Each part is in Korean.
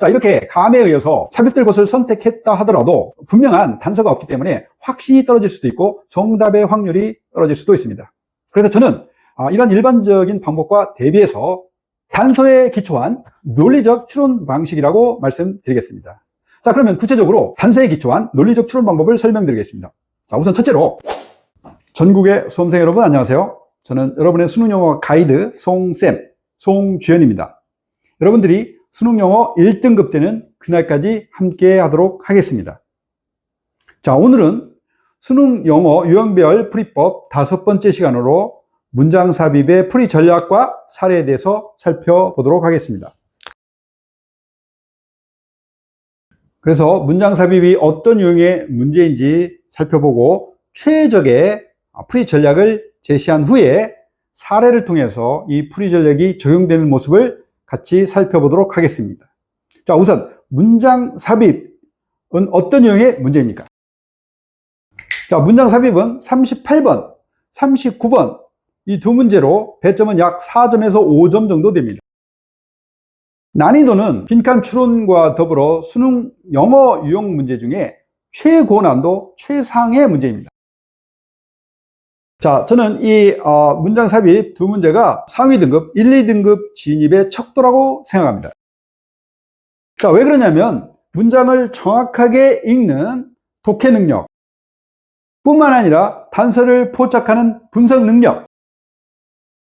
자, 이렇게 감에 의해서 삽입될 것을 선택했다 하더라도 분명한 단서가 없기 때문에 확신이 떨어질 수도 있고 정답의 확률이 떨어질 수도 있습니다. 그래서 저는 아, 이런 일반적인 방법과 대비해서 단서에 기초한 논리적 추론 방식이라고 말씀드리겠습니다. 자, 그러면 구체적으로 단서에 기초한 논리적 추론 방법을 설명드리겠습니다. 자, 우선 첫째로 전국의 수험생 여러분 안녕하세요. 저는 여러분의 수능 영어 가이드 송쌤, 송주현입니다. 여러분들이 수능 영어 1등급 되는 그날까지 함께 하도록 하겠습니다. 자, 오늘은 수능 영어 유형별 풀이법 다섯 번째 시간으로 문장 삽입의 풀이 전략과 사례에 대해서 살펴보도록 하겠습니다. 그래서 문장 삽입이 어떤 유형의 문제인지 살펴보고 최적의 풀이 전략을 제시한 후에 사례를 통해서 이 풀이 전략이 적용되는 모습을 같이 살펴보도록 하겠습니다. 자, 우선 문장 삽입은 어떤 유형의 문제입니까? 자, 문장 삽입은 38번, 39번 이 두 문제로 배점은 약 4점에서 5점 정도 됩니다. 난이도는 빈칸 추론과 더불어 수능 영어 유형 문제 중에 최고난도 최상의 문제입니다. 자, 저는 이 어, 문장 삽입 두 문제가 상위 등급, 1, 2등급 진입의 척도라고 생각합니다. 자, 왜 그러냐면 문장을 정확하게 읽는 독해 능력 뿐만 아니라 단서를 포착하는 분석 능력,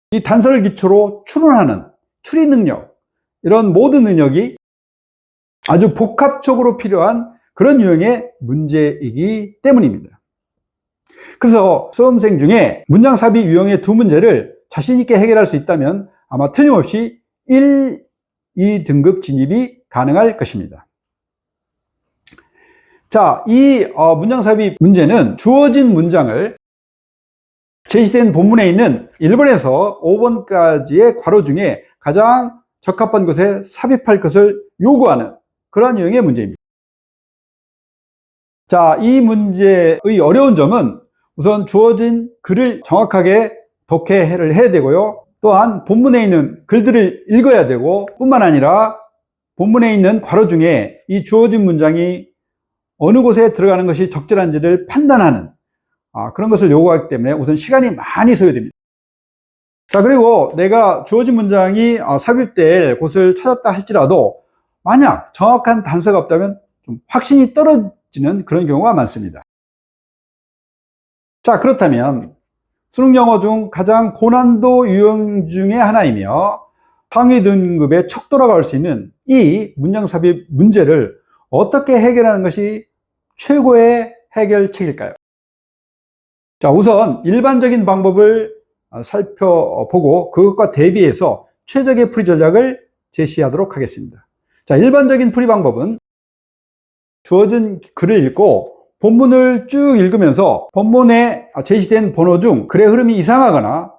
이 단서를 기초로 추론하는 추리 능력, 이런 모든 능력이 아주 복합적으로 필요한 그런 유형의 문제이기 때문입니다. 그래서 수험생 중에 문장 삽입 유형의 두 문제를 자신있게 해결할 수 있다면 아마 틀림없이 1, 2등급 진입이 가능할 것입니다. 자, 이 어, 문장 삽입 문제는 주어진 문장을 제시된 본문에 있는 1번에서 5번까지의 괄호 중에 가장 적합한 곳에 삽입할 것을 요구하는 그러한 유형의 문제입니다. 자, 이 문제의 어려운 점은 우선 주어진 글을 정확하게 독해를 해야 되고요. 또한 본문에 있는 글들을 읽어야 되고 뿐만 아니라 본문에 있는 괄호 중에 이 주어진 문장이 어느 곳에 들어가는 것이 적절한지를 판단하는 아, 그런 것을 요구하기 때문에 우선 시간이 많이 소요됩니다. 자, 그리고 내가 주어진 문장이 아, 삽입될 곳을 찾았다 할지라도 만약 정확한 단서가 없다면 좀 확신이 떨어지는 그런 경우가 많습니다. 자, 그렇다면 수능 영어 중 가장 고난도 유형 중의 하나이며 상위 등급의 척도라고 할수 있는 이 문장 삽입 문제를 어떻게 해결하는 것이 최고의 해결책일까요? 자, 우선 일반적인 방법을 살펴보고 그것과 대비해서 최적의 풀이 전략을 제시하도록 하겠습니다. 자, 일반적인 풀이 방법은 주어진 글을 읽고 본문을 쭉 읽으면서 본문에 제시된 번호 중 글의 흐름이 이상하거나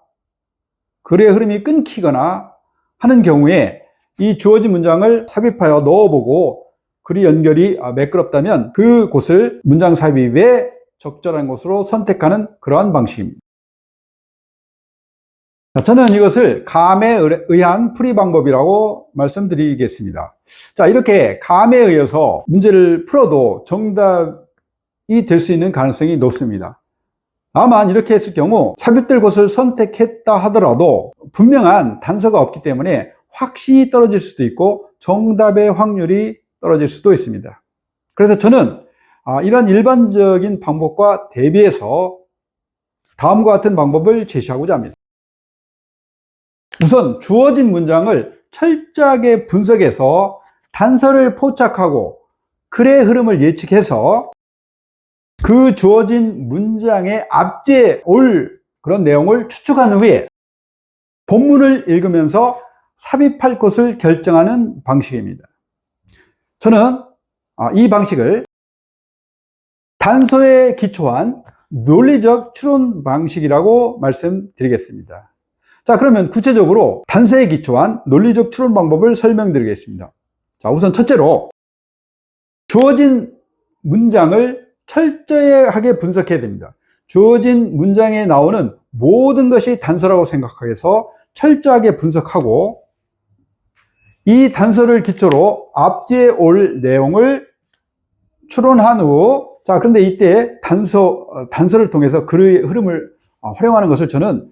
글의 흐름이 끊기거나 하는 경우에 이 주어진 문장을 삽입하여 넣어보고 글이 연결이 매끄럽다면 그곳을 문장 삽입에 적절한 곳으로 선택하는 그러한 방식입니다. 저는 이것을 감에 의한 풀이 방법이라고 말씀드리겠습니다. 자, 이렇게 감에 의해서 문제를 풀어도 정답 이 될 수 있는 가능성이 높습니다. 다만 이렇게 했을 경우 삽입될 곳을 선택했다 하더라도 분명한 단서가 없기 때문에 확신이 떨어질 수도 있고 정답의 확률이 떨어질 수도 있습니다. 그래서 저는 아, 이런 일반적인 방법과 대비해서 다음과 같은 방법을 제시하고자 합니다. 우선 주어진 문장을 철저하게 분석해서 단서를 포착하고 글의 흐름을 예측해서 그 주어진 문장의 앞뒤에 올 그런 내용을 추측한 후에 본문을 읽으면서 삽입할 것을 결정하는 방식입니다. 저는 아, 이 방식을 단서에 기초한 논리적 추론 방식이라고 말씀드리겠습니다. 자, 그러면 구체적으로 단서에 기초한 논리적 추론 방법을 설명드리겠습니다. 자, 우선 첫째로 주어진 문장을 철저하게 분석해야 됩니다. 주어진 문장에 나오는 모든 것이 단서라고 생각해서 철저하게 분석하고 이 단서를 기초로 앞뒤에 올 내용을 추론한 후, 자, 그런데 이때 단서, 어, 단서를 통해서 글의 흐름을 어, 활용하는 것을 저는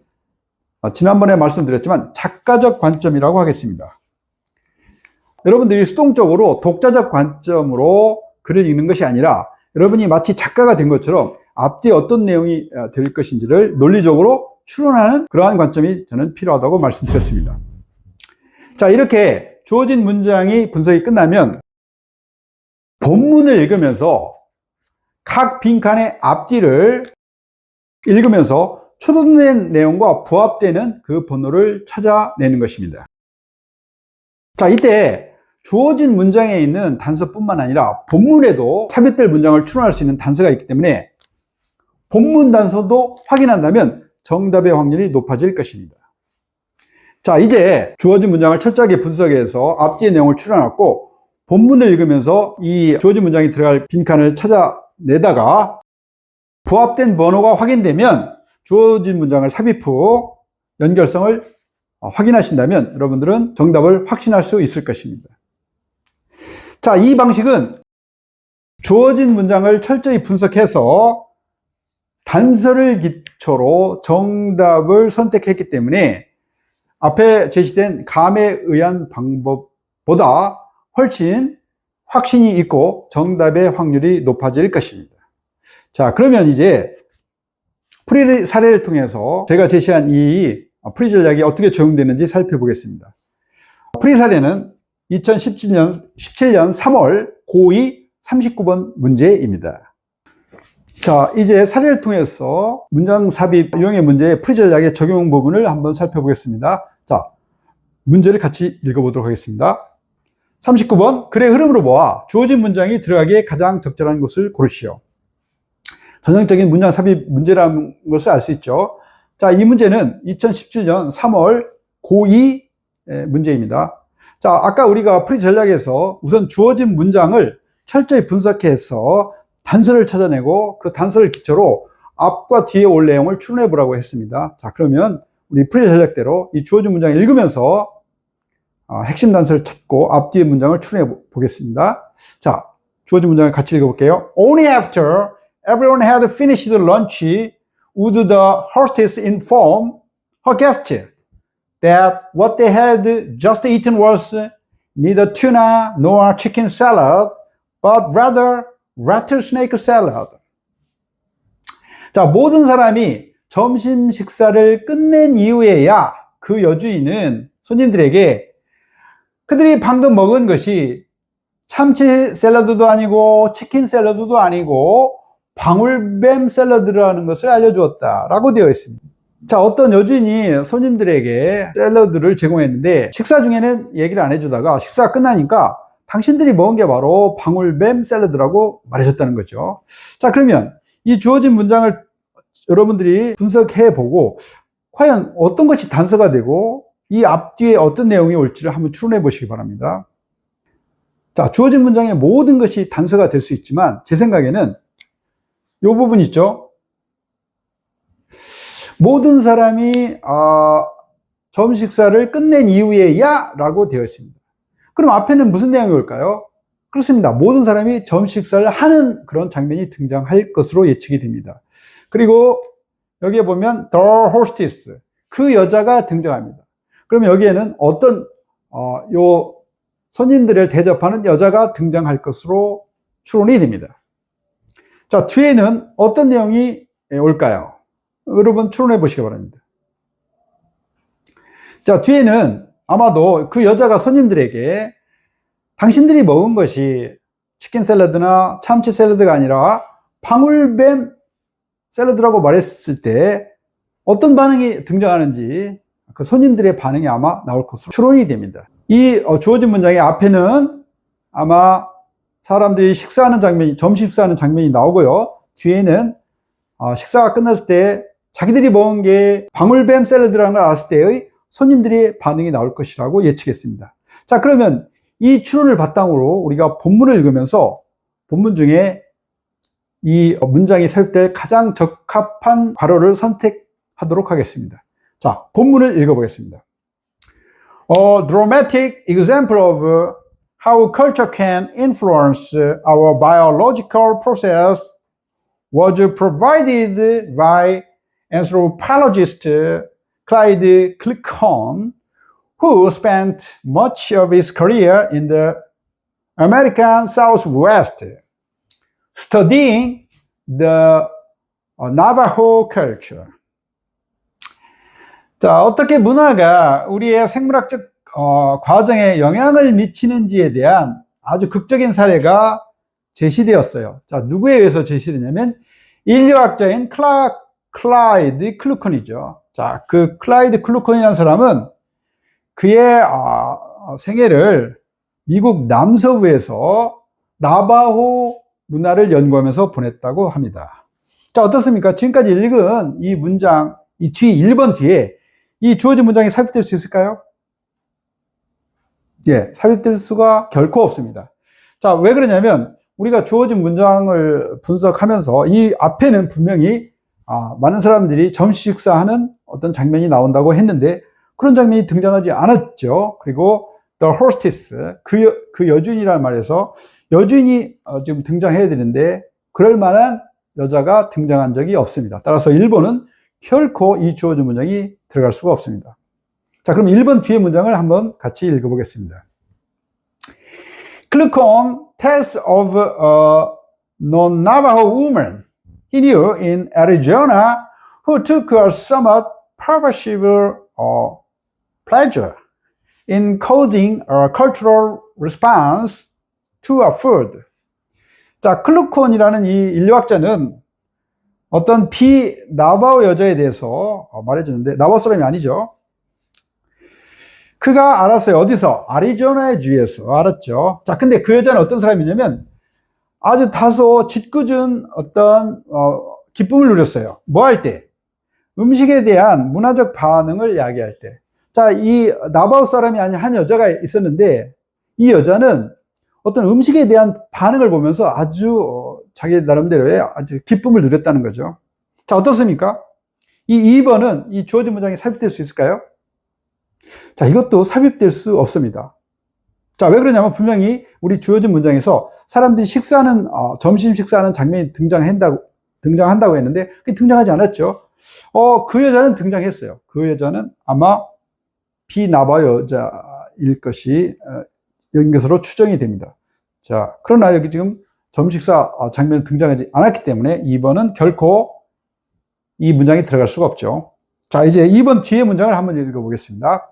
어, 지난번에 말씀드렸지만 작가적 관점이라고 하겠습니다. 여러분들이 수동적으로 독자적 관점으로 글을 읽는 것이 아니라 여러분이 마치 작가가 된 것처럼 앞뒤에 어떤 내용이 어, 될 것인지를 논리적으로 추론하는 그러한 관점이 저는 필요하다고 말씀드렸습니다. 자, 이렇게 주어진 문장이 분석이 끝나면 본문을 읽으면서 각 빈칸의 앞뒤를 읽으면서 추론된 내용과 부합되는 그 번호를 찾아내는 것입니다. 자, 이때 주어진 문장에 있는 단서뿐만 아니라 본문에도 삽입될 문장을 추론할 수 있는 단서가 있기 때문에 본문 단서도 확인한다면 정답의 확률이 높아질 것입니다. 자, 이제 주어진 문장을 철저하게 분석해서 앞뒤의 내용을 추론하고 본문을 읽으면서 이 주어진 문장이 들어갈 빈칸을 찾아내다가 부합된 번호가 확인되면 주어진 문장을 삽입 후 연결성을 확인하신다면 여러분들은 정답을 확신할 수 있을 것입니다. 자, 이 방식은 주어진 문장을 철저히 분석해서 단서를 기초로 정답을 선택했기 때문에 앞에 제시된 감에 의한 방법보다 훨씬 확신이 있고 정답의 확률이 높아질 것입니다. 자, 그러면 이제 프리 사례를 통해서 제가 제시한 이 프리 전략이 어떻게 적용되는지 살펴보겠습니다. 프리 사례는 2017년 17년 3월 고2 39번 문제입니다. 자, 이제 사례를 통해서 문장 삽입 유형의 문제의 프리 전략의 적용 부분을 한번 살펴보겠습니다. 자, 문제를 같이 읽어보도록 하겠습니다. 39번 글의 흐름으로 보아 주어진 문장이 들어가기에 가장 적절한 것을 고르시오. 전형적인 문장 삽입 문제라는 것을 알 수 있죠. 자, 이 문제는 2017년 3월 고2 문제입니다. 자, 아까 우리가 프리 전략에서 우선 주어진 문장을 철저히 분석해서 단서를 찾아내고 그 단서를 기초로 앞과 뒤에 올 내용을 추론해 보라고 했습니다. 자, 그러면 우리 프리 전략대로 이 주어진 문장을 읽으면서 어, 핵심 단서를 찾고 앞뒤의 문장을 추론해 보겠습니다. 자, 주어진 문장을 같이 읽어볼게요. Only after everyone had finished lunch would the hostess inform her guest that what they had just eaten was neither tuna nor chicken salad, but rather rattlesnake salad. 자, 모든 사람이 점심 식사를 끝낸 이후에야 그 여주인은 손님들에게 그들이 방금 먹은 것이 참치 샐러드도 아니고 치킨 샐러드도 아니고 방울뱀 샐러드라는 것을 알려주었다라고 되어 있습니다. 자, 어떤 여주인이 손님들에게 샐러드를 제공했는데 식사 중에는 얘기를 안 해주다가 식사가 끝나니까 당신들이 먹은 게 바로 방울뱀 샐러드라고 말해줬다는 거죠. 자, 그러면 이 주어진 문장을 여러분들이 분석해 보고 과연 어떤 것이 단서가 되고 이 앞뒤에 어떤 내용이 올지를 한번 추론해 보시기 바랍니다. 자, 주어진 문장의 모든 것이 단서가 될 수 있지만 제 생각에는 이 부분 있죠. 모든 사람이 아, 점심 식사를 끝낸 이후에 야 라고 되어 있습니다. 그럼 앞에는 무슨 내용이 올까요? 그렇습니다. 모든 사람이 점심 식사를 하는 그런 장면이 등장할 것으로 예측이 됩니다. 그리고 여기에 보면 the hostess 그 여자가 등장합니다. 그러면 여기에는 어떤 어, 요 손님들을 대접하는 여자가 등장할 것으로 추론이 됩니다. 자, 뒤에는 어떤 내용이 올까요? 여러분 추론해 보시기 바랍니다. 자, 뒤에는 아마도 그 여자가 손님들에게 당신들이 먹은 것이 치킨 샐러드나 참치 샐러드가 아니라 방울뱀 샐러드라고 말했을 때 어떤 반응이 등장하는지 그 손님들의 반응이 아마 나올 것으로 추론이 됩니다. 이 어, 주어진 문장의 앞에는 아마 사람들이 식사하는 장면이, 점심 식사하는 장면이 나오고요. 뒤에는 어, 식사가 끝났을 때 자기들이 먹은 게 방울뱀 샐러드라는 걸 알았을 때의 손님들의 반응이 나올 것이라고 예측했습니다. 자, 그러면 이 추론을 바탕으로 우리가 본문을 읽으면서 본문 중에 이 문장이 삽입될 가장 적합한 괄호를 선택하도록 하겠습니다. 자, 본문을 읽어보겠습니다. A dramatic example of how culture can influence our biological process was provided by anthropologist Clyde Clickon, who spent much of his career in the American Southwest studying the Navajo culture. 자, 어떻게 문화가 우리의 생물학적 어, 과정에 영향을 미치는지에 대한 아주 극적인 사례가 제시되었어요. 자, 누구에 의해서 제시되냐면 인류학자인 클라, 클라이드 클루컨이죠. 자, 그 클라이드 클루컨이라는 사람은 그의 아, 생애를 미국 남서부에서 나바호 문화를 연구하면서 보냈다고 합니다. 자, 어떻습니까? 지금까지 읽은 이 문장, 이 뒤, 1번 뒤에 이 주어진 문장이 삽입될 수 있을까요? 예, 삽입될 수가 결코 없습니다. 자, 왜 그러냐면 우리가 주어진 문장을 분석하면서 이 앞에는 분명히 아, 많은 사람들이 점심 식사하는 어떤 장면이 나온다고 했는데 그런 장면이 등장하지 않았죠. 그리고 the hostess, 그, 여, 그 여주인이라는 말에서 여주인이 어, 지금 등장해야 되는데 그럴 만한 여자가 등장한 적이 없습니다. 따라서 1번은 결코 이 주어진 문장이 들어갈 수가 없습니다. 자, 그럼 1번 뒤에 문장을 한번 같이 읽어보겠습니다. Clucon tells of a non-Navajo woman knew in Arizona who took a somewhat pervasive uh, pleasure in causing a cultural response to a food. 자, 클루콘이라는 이 인류학자는 어떤 비나바오 여자에 대해서 말해주는데, 나바오 사람이 아니죠. 그가 알았어요. 어디서? 아리조나의 주에서 알았죠. 자, 근데 그 여자는 어떤 사람이냐면 아주 다소 짓궂은 어떤 어, 기쁨을 누렸어요. 뭐 할 때? 음식에 대한 문화적 반응을 야기할 때. 자, 이 나바우 사람이 아닌 한 여자가 있었는데 이 여자는 어떤 음식에 대한 반응을 보면서 아주 어, 자기 나름대로의 아주 기쁨을 누렸다는 거죠. 자, 어떻습니까? 이 2번은 이 주어진 문장에 삽입될 수 있을까요? 자, 이것도 삽입될 수 없습니다. 자, 왜 그러냐면 분명히 우리 주어진 문장에서 사람들이 식사하는, 어, 점심 식사하는 장면이 등장한다고, 등장한다고 했는데, 그게 등장하지 않았죠. 어, 그 여자는 등장했어요. 그 여자는 아마 비나바 여자일 것이, 어, 것으로 추정이 됩니다. 자, 그러나 여기 지금 점식사 어, 장면이 등장하지 않았기 때문에 2번은 결코 이 문장이 들어갈 수가 없죠. 자, 이제 2번 뒤에 문장을 한번 읽어보겠습니다.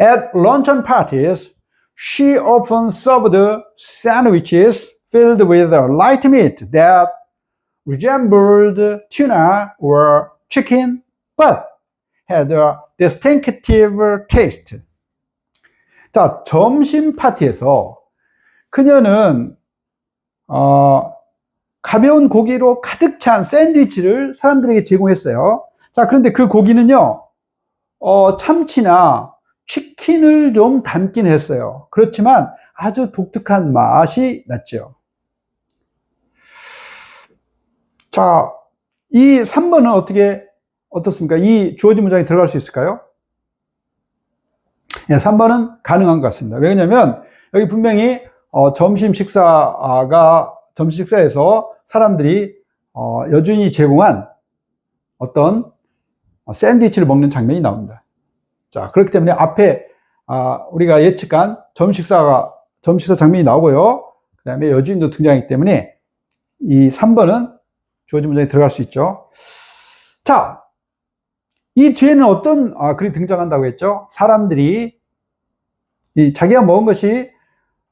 At luncheon parties, she often served sandwiches filled with light meat that resembled tuna or chicken, but had a distinctive taste. 자, 점심 파티에서 그녀는 어, 가벼운 고기로 가득 찬 샌드위치를 사람들에게 제공했어요. 자, 그런데 그 고기는요, 어, 참치나 치킨을 좀 담긴 했어요. 그렇지만 아주 독특한 맛이 났죠. 자, 이 3번은 어떻게, 어떻습니까? 이 주어진 문장에 들어갈 수 있을까요? 네, 3번은 가능한 것 같습니다. 왜냐면 여기 분명히 어, 점심 식사가, 점심 식사에서 사람들이 어, 여주인이 제공한 어떤 샌드위치를 먹는 장면이 나옵니다. 자, 그렇기 때문에 앞에 아, 우리가 예측한 점식사가 점식사 장면이 나오고요. 그 다음에 여주인도 등장하기 때문에 이 3번은 주어진 문장에 들어갈 수 있죠. 자, 이 뒤에는 어떤 아, 글이 등장한다고 했죠? 사람들이 이 자기가 먹은 것이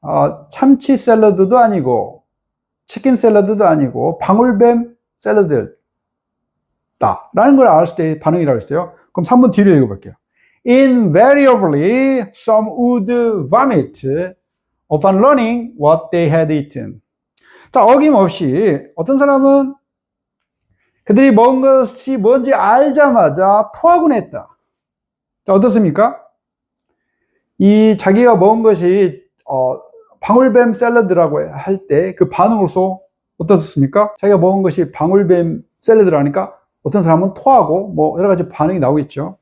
어, 참치 샐러드도 아니고 치킨 샐러드도 아니고 방울뱀 샐러드다 라는 걸 알았을 때 반응이라고 했어요. 그럼 3번 뒤를 읽어볼게요. Invariably, some would vomit upon learning what they had eaten. 자, 어김없이 어떤 사람은 그들이 먹은 것이 뭔지 알자마자 토하곤 했다. 자, 어떻습니까? 이 자기가 먹은 것이 어, 방울뱀 샐러드라고 할 때 그 반응으로서 어떻습니까? 자기가 먹은 것이 방울뱀 샐러드라니까 어떤 사람은 토하고 뭐 여러 가지 반응이 나오겠죠.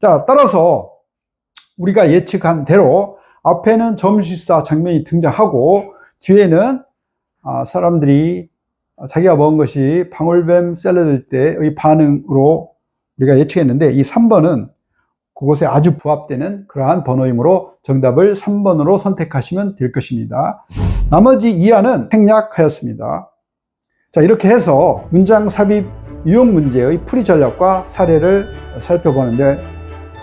자, 따라서 우리가 예측한 대로 앞에는 점심시사 장면이 등장하고 뒤에는 아, 사람들이 자기가 먹은 것이 방울뱀 샐러드 때의 반응으로 우리가 예측했는데 이 3번은 그곳에 아주 부합되는 그러한 번호이므로 정답을 3번으로 선택하시면 될 것입니다. 나머지 이하는 생략하였습니다. 자, 이렇게 해서 문장 삽입 유형 문제의 풀이 전략과 사례를 살펴보는데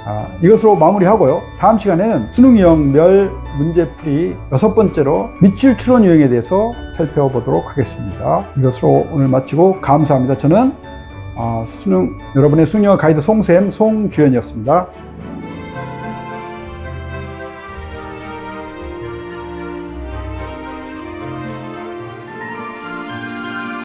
아, 이것으로 마무리하고요. 다음 시간에는 수능 유형별 문제풀이 여섯 번째로 밑줄 추론 유형에 대해서 살펴보도록 하겠습니다. 이것으로 오늘 마치고 감사합니다. 저는 아, 수능 여러분의 수능 가이드 송샘 송주현이었습니다.